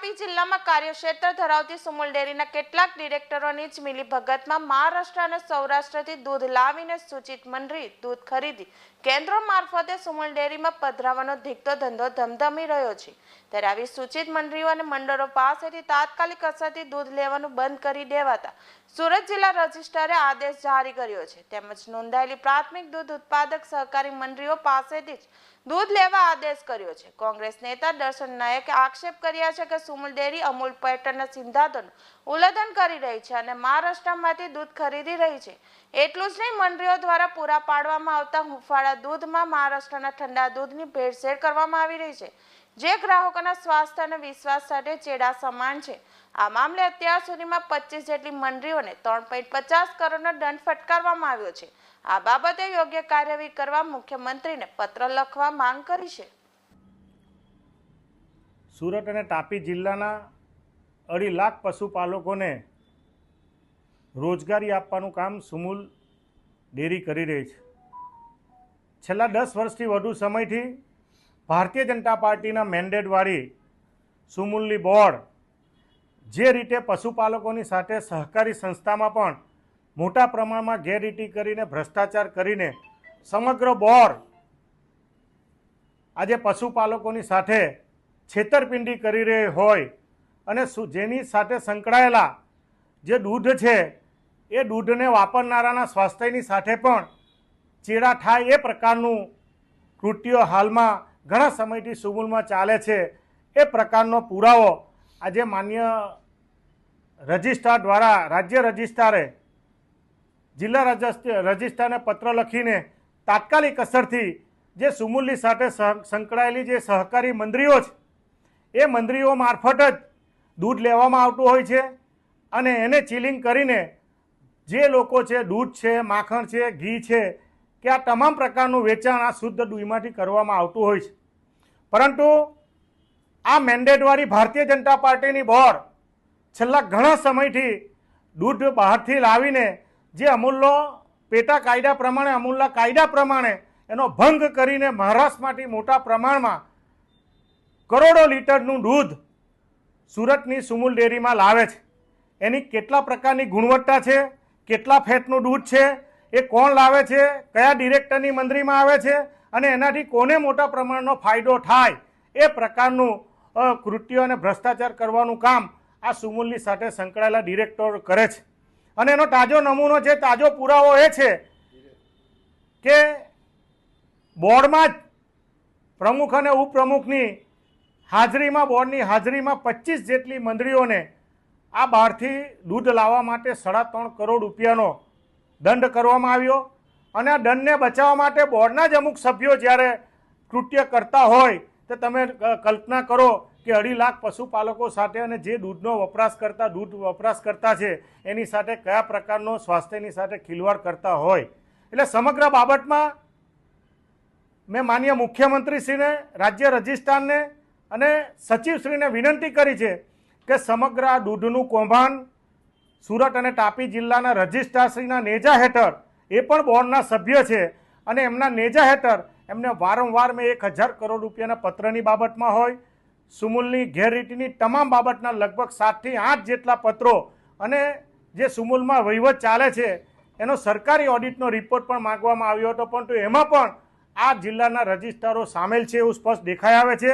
કાર્યક્ષેત્ર ધરાવતી સુમુલ ડેરીના કેટલાક ડિરેક્ટરોની જ મિલીભગતમાં મહારાષ્ટ્ર અને સૌરાષ્ટ્રથી દૂધ લાવીને સૂચિત મંડળી દૂધ ખરીદી કેન્દ્રો મારફતે સુમુલ ડેરીમાં પધરાવવાનો ધીકતો ધંધો ધમધમી રહ્યો છે. ત્યારે આવી સૂચિત મંડળીઓ અને મંડળો પાસેથી તાત્કાલિક અસરથી દૂધ લેવાનું બંધ કરી દેવાતા સુરત જિલ્લા રજિસ્ટરે આદેશ જારી કર્યો છે. તેમજ નોંધાયેલી પ્રાથમિક દૂધ ઉત્પાદક સહકારી મંડળીઓ પાસેથી જ દૂધ લેવા આદેશ કર્યો છે. કોંગ્રેસ નેતા દર્શન નાયકે આક્ષેપ કર્યા છે કે સુમુલ ડેરી, અમૂલ પેટર્નના સિદ્ધાંતોનું ઉલ્લંઘન કરી રહી છે અને મહારાષ્ટ્રમાંથી દૂધ ખરીદી રહી છે. એટલું જ નહીં, મંડળીઓ દ્વારા પૂરા પાડવામાં આવતા હુંફાળા દૂધમાં મહારાષ્ટ્રના ઠંડા દૂધની ભેળસેળ કરવામાં આવી રહી છે. જે ગ્રાહકોના સ્વાસ્થ્ય અને વિશ્વાસ સાથે ચેડા સમાન છે. આ મામલે અત્યાર સુધીમાં પચીસ જેટલી મંડળીઓને ત્રણ પોઈન્ટ પચાસ કરોડનો દંડ ફટકારવામાં આવ્યો છે. આ બાબતે યોગ્ય કાર્યવાહી કરવા મુખ્યમંત્રીને પત્ર લખવા માંગ કરી છે. સુરત અને તાપી જિલ્લાના અઢી લાખ પશુપાલકોને રોજગારી આપવાનું કામ સુમૂલ ડેરી કરી રહી છે. છેલ્લા દસ વર્ષથી વધુ સમયથી ભારતીય જનતા પાર્ટીના મેન્ડેટવાળી સુમુલ્લી બોર્ડ જે રીતે પશુપાલકોની સાથે સહકારી સંસ્થામાં પણ મોટા પ્રમાણમાં ગેરરીતિ કરીને, ભ્રષ્ટાચાર કરીને સમગ્ર બોર્ડ આજે પશુપાલકોની સાથે છેતરપિંડી કરી રહી હોય અને જેની સાથે સંકળાયેલા જે દૂધ છે, એ દૂધને વાપરનારાના સ્વાસ્થ્યની સાથે પણ ચેડા થાય એ પ્રકારનું કૃત્યો હાલમાં ઘણા સમયથી સુમુલમાં ચાલે છે. એ પ્રકારનો પુરાવો આજે માન્ય રજિસ્ટ્રાર દ્વારા રાજ્ય રજિસ્ટ્રારે જિલ્લા રજિસ્ટ- રજિસ્ટ્રારને પત્ર લખીને તાત્કાલિક અસરથી જે સુમુલની સાથે સંકળાયેલી જે સહકારી મંત્રીઓ છે, એ મંત્રીઓ મારફત જ દૂધ લેવામાં આવતું હોય છે અને એને ચીલિંગ કરીને જે લોકો છે, દૂધ છે, માખણ છે, ઘી છે, કે આ તમામ પ્રકારનું વેચાણ આ શુદ્ધ દૂધમાંથી કરવામાં આવતું હોય છે. પરંતુ આ મેન્ડેટવાળી ભારતીય જનતા પાર્ટીની બોર્ડ છેલ્લા ઘણા સમયથી દૂધ બહારથી લાવીને જે અમૂલનો પેટા કાયદા પ્રમાણે અમૂલના કાયદા પ્રમાણે એનો ભંગ કરીને મહારાષ્ટ્રમાંથી મોટા પ્રમાણમાં કરોડો લીટરનું દૂધ સુરતની સુમૂલ ડેરીમાં લાવે છે. એની કેટલા પ્રકારની ગુણવત્તા છે? કેટલા ફેટનું દૂધ છે? એ કોણ લાવે છે? કયા ડિરેક્ટરની મંડળીમાં આવે છે? અને એનાથી કોને મોટા પ્રમાણનો ફાયદો થાય એ પ્રકારનું કૃત્યો અને ભ્રષ્ટાચાર કરવાનું કામ આ સુમુલની સાથે સંકળાયેલા ડિરેક્ટર કરે છે. અને એનો તાજો નમૂનો છે તાજો પુરાવો એ છે કે બોર્ડમાં જ પ્રમુખ અને ઉપપ્રમુખની હાજરીમાં, બોર્ડની હાજરીમાં પચીસ જેટલી મંડળીઓને આ બહારથી દૂધ લાવવા માટે સાડા ત્રણ કરોડ રૂપિયાનો દંડ કરવામાં આવ્યો. અને આ દંડને બચાવવા માટે બોર્ડના જ અમુક સભ્યો જ્યારે કૃત્ય કરતા હોય, તો તમે કલ્પના કરો કે અઢી લાખ પશુપાલકો સાથે અને જે દૂધનો વપરાશ કરતા, દૂધ વપરાશ કરતા છે, એની સાથે કયા પ્રકારનો સ્વાસ્થ્યની સાથે ખિલવાડ કરતા હોય. એટલે સમગ્ર બાબતમાં મેં માન્ય મુખ્યમંત્રીશ્રીને, રાજ્ય રજિસ્ટ્રારને અને સચિવશ્રીને વિનંતી કરી છે કે સમગ્ર આ દૂધનું કૌભાંડ સુરત અને તાપી જિલ્લાના રજિસ્ટ્રારશ્રીના નેજા હેઠળ એ પણ બોર્ડના સભ્ય છે. અને એમના નેજા હેઠળ એમને વારંવાર મેં એક હજાર કરોડ રૂપિયાના પત્રની બાબતમાં હોય, સુમુલની ગેરરીતિની તમામ બાબતના લગભગ સાતથી આઠ જેટલા પત્રો અને જે સુમુલમાં વહીવટ ચાલે છે, એનો સરકારી ઓડિટનો રિપોર્ટ પણ માંગવામાં આવ્યો હતો. પરંતુ એમાં પણ આ જિલ્લાના રજિસ્ટ્રારો સામેલ છે એવું સ્પષ્ટ દેખાઈ આવે છે.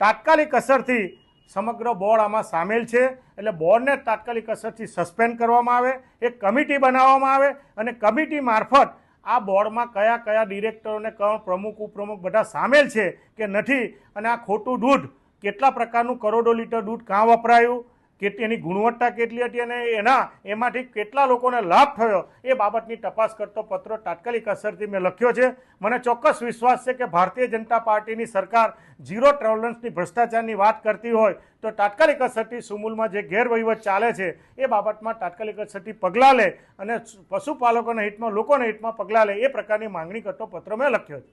તાત્કાલિક અસરથી સમગ્ર બોર્ડ આમાં સામેલ છે. એટલે બોર્ડને તાત્કાલિક અસરથી સસ્પેન્ડ કરવામાં આવે, એક કમિટી બનાવવામાં આવે અને કમિટી મારફત આ બોર્ડમાં કયા કયા ડિરેક્ટરોને કોણ પ્રમુખ, ઉપપ્રમુખ બધા સામેલ છે કે નથી અને આ ખોટું દૂધ કેટલા પ્રકારનું કરોડો લીટર દૂધ કાં વપરાયું? કેટલી એની ગુણવત્તા કેટલી હતી અને એના, એમાંથી કેટલા લોકોને લાભ થયો, એ બાબતની તપાસ કરતો પત્ર તાત્કાલિક અસરથી મેં લખ્યો છે. મને ચોક્કસ વિશ્વાસ છે કે ભારતીય જનતા પાર્ટીની સરકાર ઝીરો ટોલરન્સની ભ્રષ્ટાચારની વાત કરતી હોય તો તાત્કાલિક અસરથી સુમૂલમાં જે ગેરવહીવટ ચાલે છે, એ બાબતમાં તાત્કાલિક અસરથી પગલાં લે અને પશુપાલકોના હિતમાં, લોકોના હિતમાં પગલાં લે એ પ્રકારની માંગણી કરતો પત્ર મેં લખ્યો છે.